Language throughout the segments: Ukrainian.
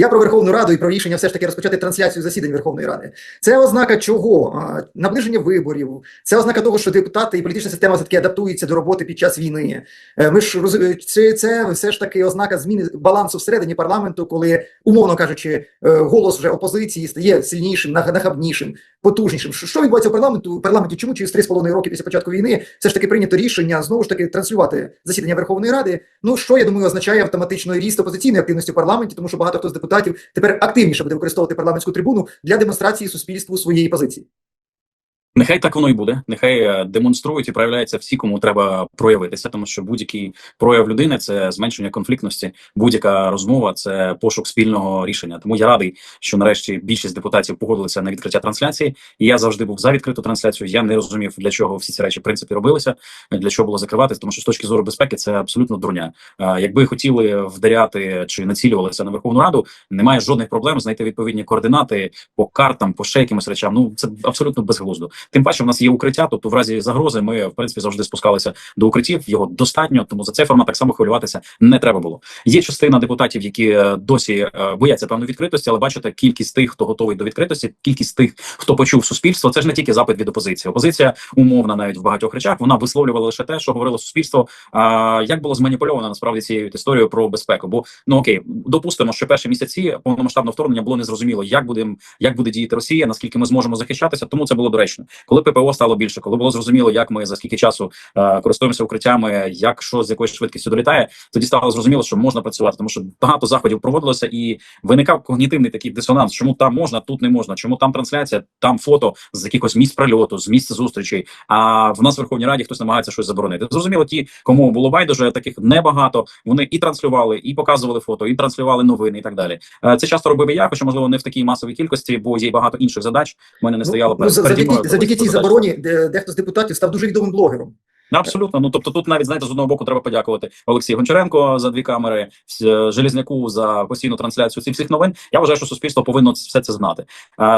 Я про Верховну Раду і про рішення все ж таки розпочати трансляцію засідань Верховної Ради. Це ознака чого? Наближення виборів. Це ознака того, що депутати і політична система все таки адаптуються до роботи під час війни. Е, Ми ж це, це все ж таки ознака зміни балансу всередині парламенту, коли, умовно кажучи, е, голос вже опозиції стає сильнішим, нах- нахабнішим, потужнішим. Що відбувається у парламенту? Парламенті чому через 3,5 роки після початку війни все ж таки прийнято рішення знову ж таки транслювати засідання Верховної Ради? Ну що я думаю, означає автоматично ріст опозиційної активності в парламенті, тому що багато хто з депутатів тепер активніше буде використовувати парламентську трибуну для демонстрації суспільству своєї позиції. Нехай так воно і буде. Нехай е, демонструють і проявляються всі, кому треба проявитися, тому що будь-який прояв людини це зменшення конфліктності, будь-яка розмова це пошук спільного рішення. Тому я радий, що нарешті більшість депутатів погодилися на відкриття трансляції. І я завжди був за відкриту трансляцію. Я не розумів, для чого всі ці речі в принципі робилися, для чого було закривати, тому що з точки зору безпеки це абсолютно дурня. Е, Якби хотіли вдаряти чи націлювалися на Верховну Раду, немає жодних проблем знайти відповідні координати по картам, по ще якимось речам. Ну це абсолютно безглуздо. Тим паче, в нас є укриття, тобто в разі загрози ми в принципі завжди спускалися до укриттів. Його достатньо, тому за цей формат так само хвилюватися не треба було. Є частина депутатів, які е, досі е, бояться певної відкритості, але бачите, кількість тих, хто готовий до відкритості, кількість тих, хто почув суспільство. Це ж не тільки запит від опозиції. Опозиція умовна навіть в багатьох речах. Вона висловлювала лише те, що говорило суспільство. А як було зманіпульовано насправді цією історією про безпеку? Бо ну окей, допустимо, що перші місяці повномасштабного вторгнення було незрозуміло, як буде як буде діяти Росія, наскільки ми зможемо захищатися. Тому це було доречно. Коли ППО стало більше, коли було зрозуміло, як ми за скільки часу е, користуємося укриттями, як що з якоюсь швидкістю долітає, тоді стало зрозуміло, що можна працювати, тому що багато заходів проводилося і виникав когнітивний такий дисонанс. Чому там можна, тут не можна? Чому там трансляція, там фото з якихось місць прильоту, з місць зустрічей? А в нас в Верховній Раді хтось намагається щось заборонити. Зрозуміло, ті, кому було байдуже, таких небагато. Вони і транслювали, і показували фото, і транслювали новини, і так далі. Е, Це часто робив і я, хоча можливо не в такій масовій кількості, бо є багато інших задач. У мене не стояло ну, за- переді мною завдяки, цій забороні, дехто з депутатів став дуже відомим блогером. Абсолютно. Ну тобто, тут навіть знаєте, з одного боку треба подякувати Олексію Гончаренко за дві камери, с- Железняку за постійну трансляцію цих всіх новин. Я вважаю, що суспільство повинно все це знати.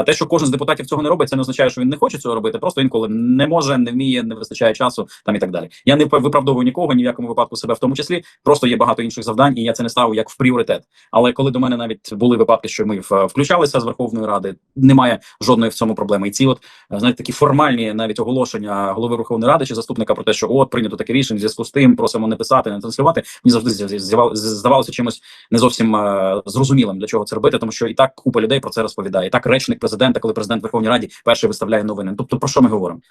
Те, що кожен з депутатів цього не робить, це не означає, що він не хоче цього робити. Просто інколи не може, не вміє, не вистачає часу там і так далі. Я не виправдовую нікого, ні в якому випадку себе в тому числі. Просто є багато інших завдань, і я це не ставив як в пріоритет. Але коли до мене навіть були випадки, що ми включалися з Верховної Ради, немає жодної в цьому проблеми. І ці, от знаєте, такі формальні навіть оголошення голови Верховної Ради чи заступника про те, що от прийнято таке рішення в зв'язку з тим, просимо не писати, не транслювати. Мені завжди здавалося чимось не зовсім е, зрозумілим для чого це робити, тому що і так купа людей про це розповідає. І так речник президента, коли президент Верховній Раді перший виставляє новини. Тобто про що ми говоримо?